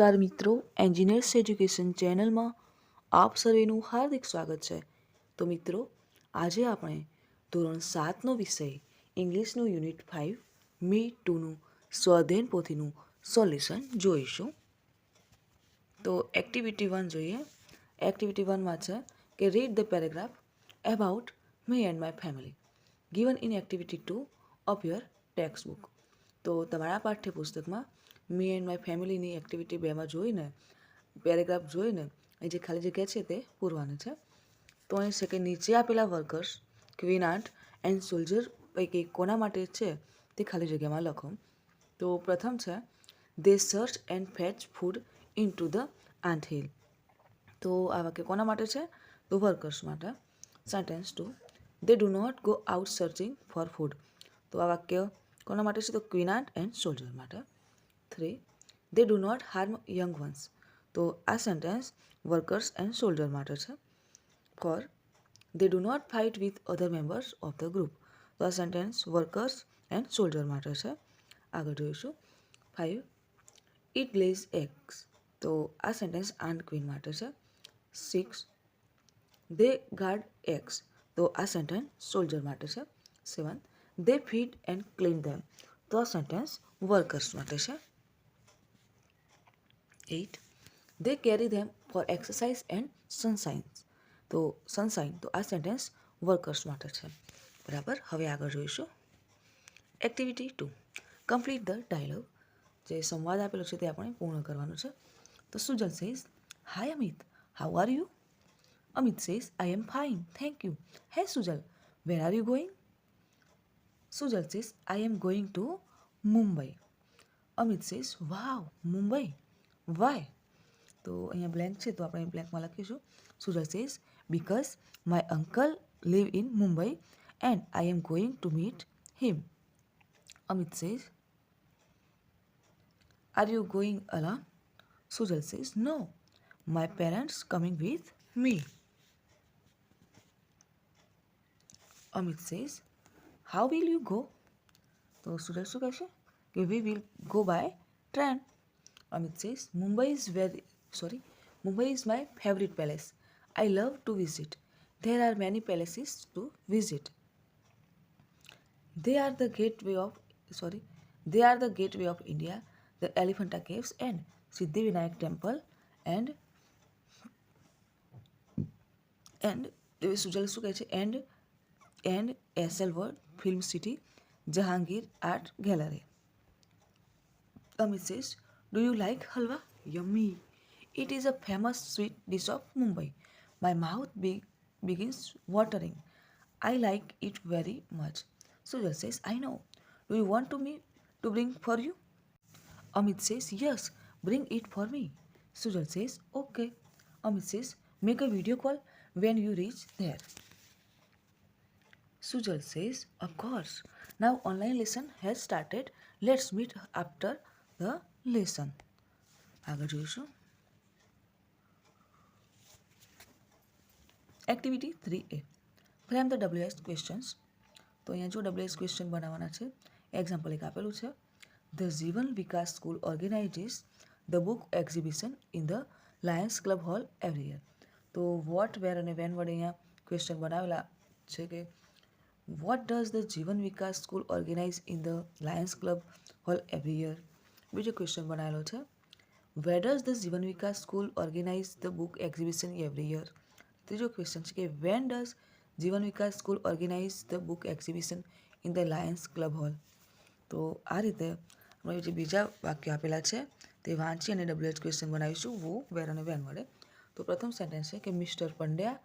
નમસ્કાર મિત્રો engineers education ચેનલમાં આપ સર્વેનું હાર્દિક સ્વાગત છે. તો મિત્રો, આજે આપણે ધોરણ સાતનો વિષય ઇંગ્લિશનું યુનિટ ફાઇવ મી ટુનું સ્વાધ્યાયન પોથીનું સોલ્યુશન જોઈશું. તો એક્ટિવિટી વન જોઈએ. એક્ટિવિટી વનમાં છે કે read the paragraph about me and my family given in activity two of your text book તો તમારા પાઠ્યપુસ્તકમાં મી એન્ડ માય ફેમિલીની એક્ટિવિટી બેમાં જોઈને, પેરેગ્રાફ જોઈને, એ જે ખાલી જગ્યા છે તે પૂરવાની છે. તો અહીં છે કે નીચે આપેલા workers, queen ant and soldier પૈકી કોના માટે છે તે ખાલી જગ્યામાં લખો. તો પ્રથમ છે they search and fetch food into the ant hill તો આ વાક્ય કોના માટે છે? તો વર્કર્સ માટે. Sentence two they do not go out searching for food તો આ વાક્ય કોના માટે છે? તો ક્વીન આર્ટ એન્ડ સોલ્જર માટે. Three they do not harm young ones તો આ સેન્ટેન્સ વર્કર્સ એન્ડ સોલ્જર માટે છે. Four they do not fight with other members of the group તો આ સેન્ટેન્સ વર્કર્સ એન્ડ સોલ્જર માટે છે. આગળ જોઈશું. ફાઇવ ઇટ લેઝ એક્સ તો આ સેન્ટેન્સ આન્ટ ક્વીન માટે છે. સિક્સ દે ગાર્ડ એક્સ તો આ સેન્ટેન્સ સોલ્જર માટે છે. Seven they feed and clean them તો આ સેન્ટેન્સ વર્કર્સ માટે છે. Eight they carry them for exercise and sunshines તો સનસાઇન તો આ સેન્ટેન્સ વર્કર્સ માટે છે. બરાબર? હવે આગળ જોઈશું. Activity two complete the dialogue જે સંવાદ આપેલો છે તે આપણે પૂર્ણ કરવાનો છે. તો Sujal says hi Amit how are you Amit says I am fine thank you hey Sujal where are you going Sujal says I am going to Mumbai Amit says wow Mumbai why તો અહીંયા blank છે, તો આપણે બ્લેન્કમાં લખીશું. Suraj says because my uncle live in Mumbai and I am going to meet him Amit says are you going alone Sujal says no my parents coming with me Amit says how will you go તો સુરજ શું કહેશે? કે we will go by train Amit says, Mumbai is very sorry, Mumbai is my favorite palace. I love to visit. There are many palaces to visit. They are the gateway of sorry, they are the gateway of India, the Elephanta Caves and Siddhivinayak Temple and and Sujal શું કહે છે and and SL word film city Jehangir art gallery Amit says Do you like halwa? Yummy. It is a famous sweet dish of Mumbai. My mouth be- begins watering. I like it very much. Sujal says, I know. Do you want to me to bring for you? Amit says, Yes, bring it for me. Sujal says, Okay. Amit says, Make a video call when you reach there. Sujal says, Of course. Now online lesson has started. Let's meet after the lesson. આગળ જોઈશું. Activity three A frame the WS questions તો અહીંયા જો WS question બનાવવાના છે example એક આપેલું છે. The Jeevan Vikas school organises the book exhibition in the Lions Club hall every year તો વોટ વેર અને વેન વડે અહીંયા ક્વેશ્ચન બનાવેલા છે કે what does the Jeevan Vikas school organise in the Lions Club hall every year બીજો question બનાવેલો છે. Where does the Jeevan Vikas school organise the book exhibition every year ત્રીજો ક્વેશ્ચન છે કે when does Jeevan Vikas school organise the book exhibition in the Lions Club hall તો આ રીતે આપણે જે બીજા વાક્યો આપેલા છે, તે વાંચી અને ડબલ્યુએચ ક્વેશ્ચન બનાવીશું. વો વેર અને વેન વડે. તો પ્રથમ સેન્ટેન્સ છે કે Mr Pandya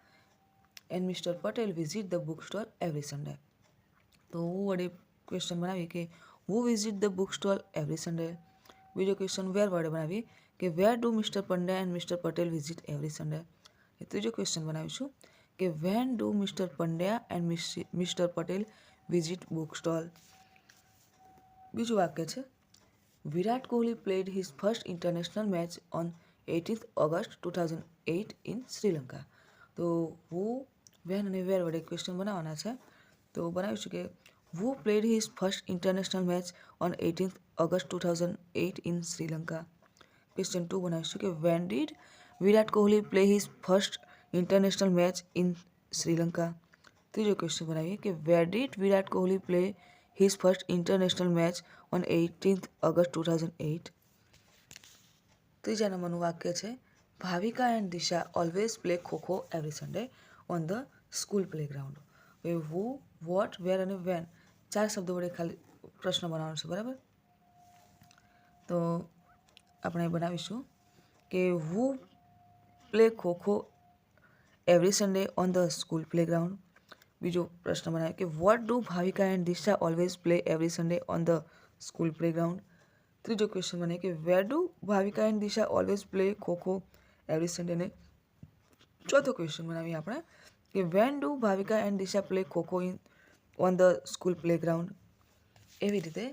and Mr Patel visit the book store every Sunday તો હું વડે ક્વેશ્ચન બનાવીએ કે હું visit the book stall every Sunday બીજો ક્વેશ્ચન વેર વડે બનાવીએ કે where do Mr Pandya and Mr Patel visit every Sunday એ ત્રીજો ક્વેશ્ચન બનાવીશું કે when do Mr Pandya and Mr Patel visit book stall બીજું વાક્ય છે, Virat Kohli played his first international match on eighteenth August two thousand eight in Sri Lanka તો હું van અને વેર વડે ક્વેશ્ચન બનાવવાના છે, તો બનાવીશું કે who played his first international match on 18th August 2008 in Sri Lanka. Question two બનાવીશું કે when did Virat Kohli play his first international match in Sri Lanka ત્રીજો ક્વેશ્ચન બનાવીએ કે where did Virat Kohli play his first international match on eighteenth August two thousand eight ત્રીજા નંબરનું વાક્ય છે Bhavika and Disha always play kho kho every Sunday on the school playground હવે who vote where અને van ચાર શબ્દો વડે ખાલી પ્રશ્ન બનાવવાનો છે, બરાબર? તો આપણે બનાવીશું કે who play kho kho every Sunday on the school playground બીજો પ્રશ્ન બનાવ્યો કે what do Bhavika and Disha always play every Sunday on the school playground ત્રીજો ક્વેશ્ચન બને કે where do Bhavika and Disha always play kho kho every Sunday ને? ચોથો question બનાવીએ આપણે કે when do Bhavika and Disha play kho kho in on the school playground એવી રીતે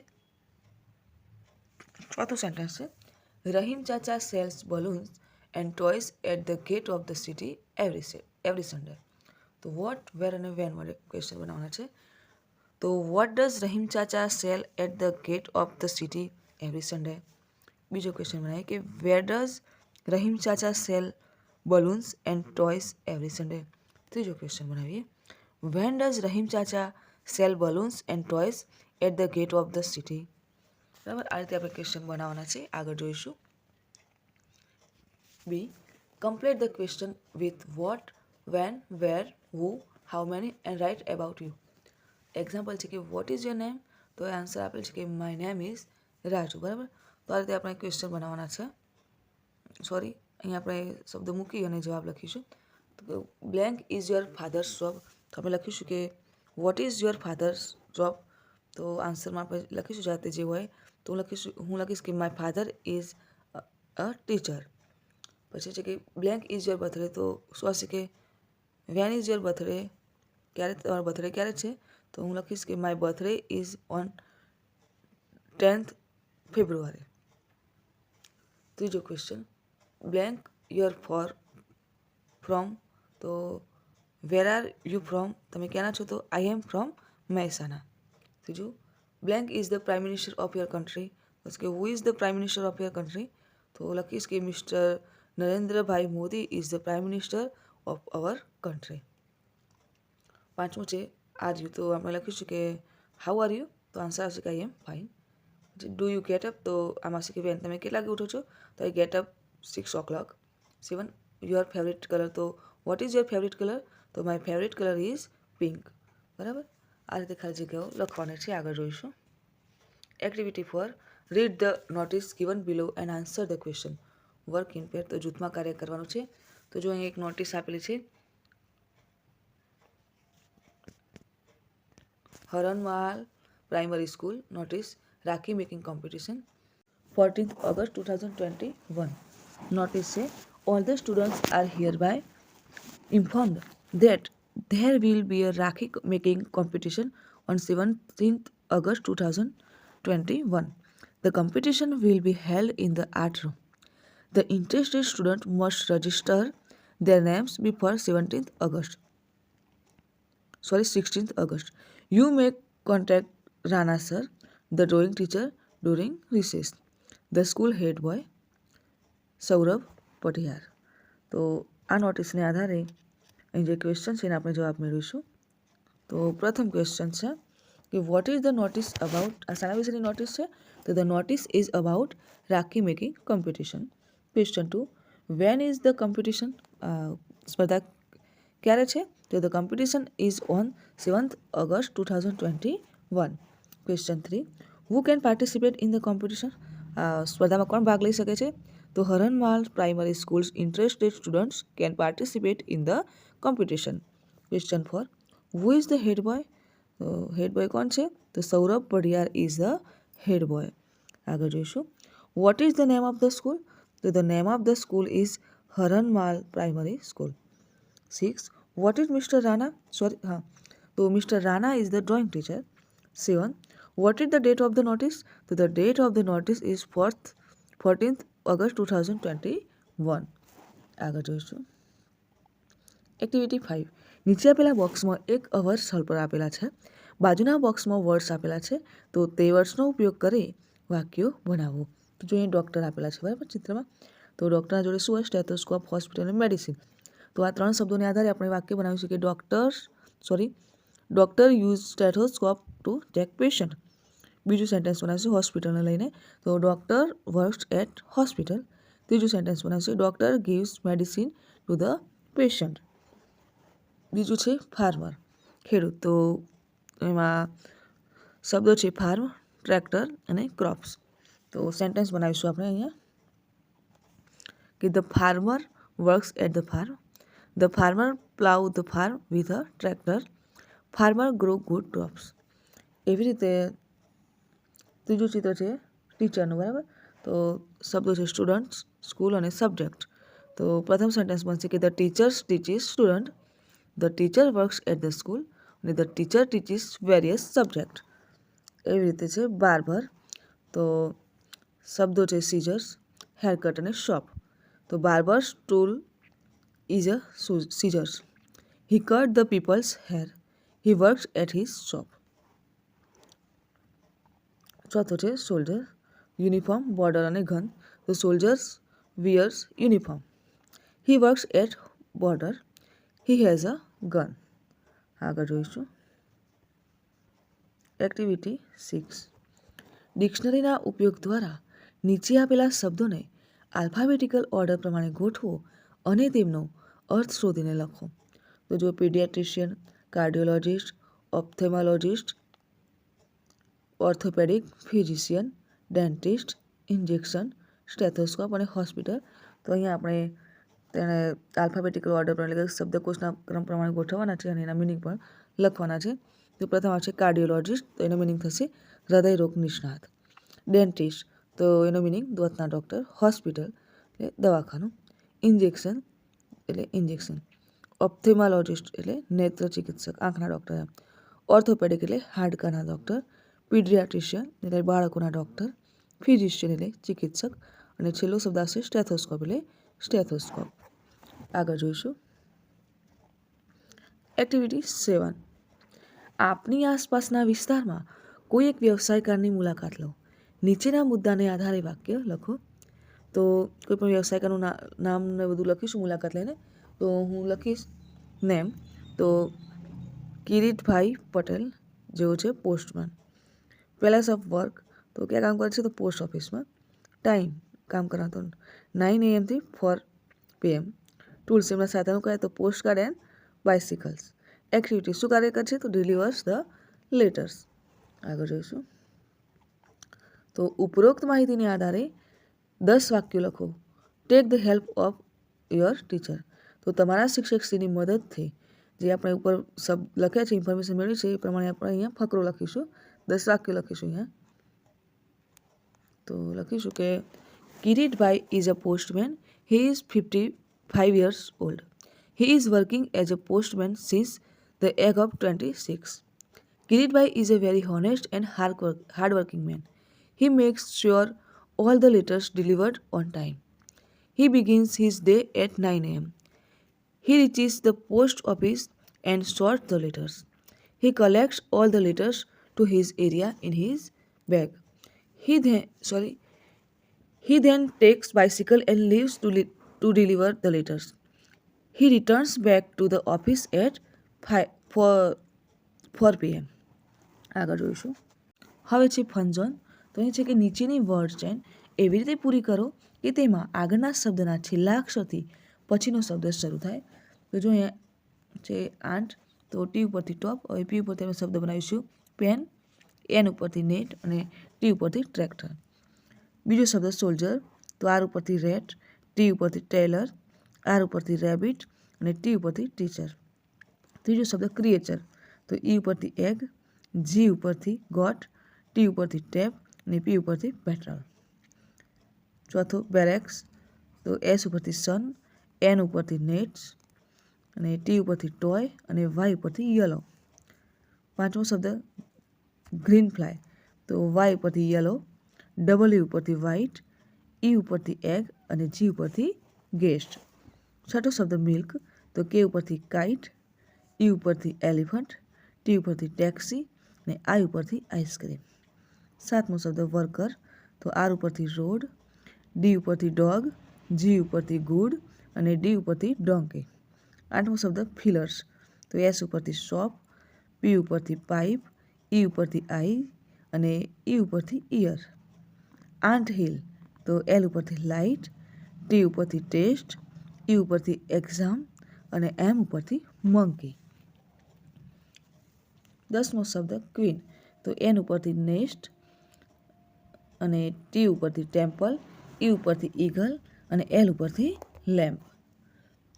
ચોથું સેન્ટેન્સ છે. Rahim chacha sells balloons and toys at the gate of the city every every Sunday તો વોટ વેર અને when વડે question બનાવવાના છે. તો what does Rahim Chacha sell at the gate of the city every Sunday બીજો question બનાવીએ કે where does Rahim Chacha sell balloons and toys every Sunday ત્રીજો ક્વેશ્ચન બનાવીએ. When does Rahim chacha sell balloons and toys at the gate of the city. બરાબર? આ રીતે આપણે question બનાવવાના છે. આગળ જોઈશું. B complete the question with what when where who how many and write about you example છે કે વોટ ઇઝ યોર નેમ તો એ આન્સર આપેલ છે કે માય નેમ ઇઝ રાજુ. બરાબર? તો આ રીતે આપણે ક્વેશ્ચન બનાવવાના છે. સોરી અહીંયા આપણે શબ્દ મૂકી અને જવાબ લખીશું. Blank is your father's job તો આપણે લખીશું કે what is your father's job તો આન્સરમાં આપણે લખીશું જાતે જે હોય તો હું લખીશું હું લખીશ કે my father is a teacher પછી છે કે બ્લેન્ક ઇઝ યોર બર્થડે તો શું હશે કે વેન ઇઝ યોર બર્થડે ક્યારે તમારો બર્થડે ક્યારે છે તો હું લખીશ કે my birthday is on tenth February ત્રીજો question blank your for from તો વેર આર યુ ફ્રોમ તમે ક્યાંના છો? તો આઈ એમ ફ્રોમ મહેસાણા. ત્રીજું blank is the prime minister of your country બસ કે who is the prime minister of your country તો લખીશ કે Mr Narendrabhai Modi is the prime minister of our country પાંચમું છે આર યુ તો આપણે લખીશું કે હાઉ આર યુ તો આન્સર આવશે કે I am fine do you get up તો આમાં છે કે બેન તમે કેટલા વાગે ઉઠો છો? તો I get up six o'clock seven your favourite colour તો what is your favourite colour તો my favourite colour is pink બરાબર? આ રીતે ખાલી જગ્યાઓ લખવાની છે, આગળ જોઈશું. Activity four read the notice given below and answer the question work in pair તો જૂથમાં કાર્ય કરવાનું છે. તો જો અહીં એક નોટિસ આપેલી છે, Haranmal primary school notice rakhi making competition fourteenth August two thousand twenty one notice છે all the students are hereby informed. that there will be a Rakhi making competition on 17th August 2021. The competition will be held in the art room. The interested student must register their names before 17th August. Sorry, 16th August. You may contact Rana sir, the drawing teacher, during recess. The school head boy, Saurabh Patiyar તો આ નોટિસને આધારે અહીં જે question છે એને આપણે જવાબ મેળવીશું. તો પ્રથમ ક્વેશ્ચન છે કે what is the notice about આ શાના વિશેની નોટિસ છે. તો the notice is about Rakhi making competition question two when is the competition સ્પર્ધા ક્યારે છે? તો the competition is on seventh August two thousand twenty one question three who can participate in the competition સ્પર્ધામાં કોણ ભાગ લઈ શકે છે? તો Haranmal primary schools interested students can participate in the competition question four who is the head boy તો head boy કોણ છે તો Saurabh Padiyar is the head boy આગળ જોઈશું what is the name of the school તો the name of the school is Haranmal primary school six what is mister Rana sorry હા તો mister Rana is the drawing teacher seven what is the date of the notice તો the date of the notice is fourth fourteenth August two thousand twenty one. આગળ જોઈશું. Activity five નીચે આપેલા બોક્સમાં એક hours સ્થળ પર આપેલા છે. બાજુના બોક્સમાં વર્ડ્સ આપેલા છે. તો તે વર્ડ્સનો ઉપયોગ કરી વાક્યો બનાવો. તો જો અહીં ડૉક્ટર આપેલા છે, બરાબર, ચિત્રમાં. તો ડૉક્ટરના જોડે શું હોય? સ્ટેથોસ્કોપ, હોસ્પિટલ અને મેડિસિન. તો આ ત્રણ શબ્દોને આધારે આપણે વાક્ય બનાવીશું કે doctor sorry, doctor use stethoscope to check patient. બીજું સેન્ટેન્સ બનાવીશું હોસ્પિટલને લઈને. તો ડૉક્ટર વર્ક્સ એટ હોસ્પિટલ ત્રીજું સેન્ટેન્સ બનાવીશું doctor gives medicine to the patient બીજું છે ફાર્મર ખેડૂત. તો એમાં શબ્દો છે ફાર્મ ટ્રેક્ટર અને ક્રોપ્સ તો સેન્ટેન્સ બનાવીશું આપણે અહીંયા. કે the farmer works at the farm the farmer plough the farm with a tractor farmer grow good crops એવી રીતે ત્રીજું ચિત્ર છે ટીચરનું, બરાબર? તો શબ્દો છે સ્ટુડન્ટ્સ સ્કૂલ અને સબ્જેક્ટ તો પ્રથમ સેન્ટેન્સ બનશે કે the teachers teaches student the teacher works at the school અને the teacher teaches various subject એવી રીતે છે બાર્બર તો શબ્દો છે સીઝર્સ હેરકટ અને શોપ તો barber tool is a scissors he cut the peoples hair he works at his shop ચોથો છે સોલ્જર યુનિફોર્મ બોર્ડર અને ગન તો soldiers wears uniform he works at border he has a gun આગળ જોઈશું activity six ડિક્શનરીના ઉપયોગ દ્વારા નીચે આપેલા શબ્દોને આલ્ફાબેટિકલ ઓર્ડર પ્રમાણે ગોઠવો અને તેમનો અર્થ શોધીને લખો તો જો paediatrician cardiologist ophthalmologist orthopaedic physician dentist injection stethoscope અને હોસ્પિટલ તો અહીંયા આપણે તેને આલ્ફાબેટિકલ ઓર્ડર પર એટલે કે શબ્દકોશના ક્રમ પ્રમાણે ગોઠવવાના છે અને એના મિનિંગ પણ લખવાના છે તો પ્રથમ આવશે કાર્ડિયોલોજિસ્ટ તો એનો મિનિંગ થશે હૃદયરોગ નિષ્ણાત ડેન્ટિસ્ટ તો એનો મિનિંગ દોતના ડૉક્ટર હોસ્પિટલ એટલે દવાખાનું ઇન્જેક્શન એટલે ઇન્જેક્શન ઓપ્થેમાલોજિસ્ટ એટલે નેત્ર ચિકિત્સક આંખના ડૉક્ટર એમ ઓર્થોપેડિક એટલે હાડકાના ડૉક્ટર પીડિયાટ્રિશિયન એટલે બાળકોના ડૉક્ટર ફિઝિશિયન એટલે ચિકિત્સક અને છેલ્લો શબ્દ આવશે સ્ટેથોસ્કોપ એટલે સ્ટેથોસ્કોપ આગળ જોઈશું એક્ટિવિટી સેવન આપની આસપાસના વિસ્તારમાં કોઈ એક વ્યવસાયકારની મુલાકાત લો નીચેના મુદ્દાને આધારે વાક્ય લખો તો કોઈ પણ વ્યવસાયકારનું નામ ને બધું લખીશું મુલાકાત લઈને તો હું લખીશ નેમ તો કિરીટભાઈ પટેલ જેવો છે પોસ્ટમેન પેલેસ ઓફ વર્ક, તો ક્યાં કામ કરે છે તો પોસ્ટ ઓફિસમાં. ટાઈમ, કામ કરવાનો. નાઇન એએમથી ફોર પીએમ. ટૂલ્સ એમના સાધનો કહે તો post card and bicycles activity શું કાર્ય કરશે તો ડિલિવર્સ ધ લેટર્સ. આગળ જોઈશું. તો ઉપરોક્ત માહિતીને આધારે દસ વાક્યો લખો. Take the help of your teacher તો તમારા શિક્ષકશ્રીની મદદથી જે આપણે ઉપર શબ્દ લખ્યા છે ઇન્ફોર્મેશન મેળવી છે, એ પ્રમાણે આપણે અહીંયા ફકરો લખીશું. દસ વાક્યો લખીશું અહીંયા તો લખીશું કે Kiritbhai is a postman he is fifty five years old he is working as a postman since the age of twenty six Kiritbhai is a very honest and hard work hard working man He makes sure all the letters delivered on time. He begins his day at 9 am. He reaches the post office and sorts the letters. He collects all the letters to his area in his bag. He then sorry he then takes bicycle and leaves to, li- to deliver the letters. He returns back to the office at 5 4 4 pm. આગળ જોઈશું હવે છે ફંજન તો અહીં છે કે નીચેની word chain એવી રીતે પૂરી કરો કે તેમાં આગળના શબ્દના છેલ્લા અક્ષરથી પછીનો શબ્દ શરૂ થાય તો જો અહીંયા છે આઠ તો ટી ઉપરથી ટોપ હવે પી ઉપરથી અમે શબ્દ બનાવીશું પેન, એન ઉપરથી નેટ અને ટી ઉપરથી ટ્રેક્ટર. બીજો શબ્દ સોલ્જર, તો આર ઉપરથી રેટ, ટી ઉપરથી ટેલર, આર ઉપરથી રેબિટ અને ટી ઉપરથી ટીચર. ત્રીજો શબ્દ ક્રિએચર, તો ઈ ઉપરથી એગ, જી ઉપરથી ગોટ, ટી ઉપરથી ટેપ અને પી ઉપરથી પેટ્રોલ. ચોથો બેરેક્સ, તો એસ ઉપરથી સન, એન ઉપરથી નેટ્સ અને ટી ઉપરથી ટોય અને વાય ઉપરથી યલો. પાંચમો શબ્દ ગ્રીન ફ્લાય તો વાય ઉપરથી યલો ડબલ્યુ ઉપરથી વ્હાઇટ ઈ ઉપરથી એગ અને જી ઉપરથી ગેસ્ટ છઠ્ઠો શબ્દ મિલ્ક તો કે ઉપરથી કાઇટ ઈ ઉપરથી એલિફન્ટ ટી ઉપરથી ટેક્સી અને આઈ ઉપરથી આઈસ્ક્રીમ સાતમો શબ્દ વર્કર તો આર ઉપરથી રોડ ડી ઉપરથી ડોગ જી ઉપરથી ગુડ અને ડી ઉપરથી ડોંકી આઠમો શબ્દ ફિલર્સ તો એસ ઉપરથી શોપ પી ઉપરથી પાઇપ, ઈ ઉપરથી આઈ અને ઈ ઉપરથી ઇયર આંટ હિલ, તો એલ ઉપરથી લાઇટ, ટી ઉપરથી ટેસ્ટ, ઈ ઉપરથી એક્ઝામ અને એમ ઉપરથી મંકી. દસમો શબ્દ, ક્વીન, તો એન ઉપરથી નેસ્ટ અને ટી ઉપરથી ટેમ્પલ, ઈ ઉપરથી ઈગલ અને એલ ઉપરથી લેમ્પ.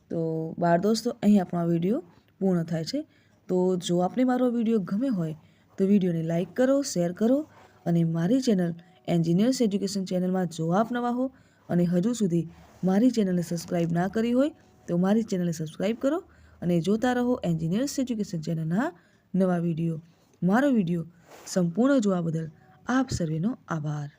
તો બાળ દોસ્તો અહીં આપણો વીડિયો પૂર્ણ થાય છે. તો જો આપને મારો વીડિયો ગમે હોય, તો વિડીયોને લાઇક કરો, શેર કરો અને મારી ચેનલ એન્જિનિયર્સ એજ્યુકેશન ચેનલમાં જો આપ નવા હો અને હજુ સુધી મારી ચેનલને સબસ્ક્રાઈબ ના કરી હોય, તો મારી ચેનલને સબસ્ક્રાઈબ કરો અને જોતા રહો એન્જિનિયર્સ એજ્યુકેશન ચેનલના નવા વીડિયો. મારો વીડિયો સંપૂર્ણ જોવા બદલ આપ સર્વેનો આભાર.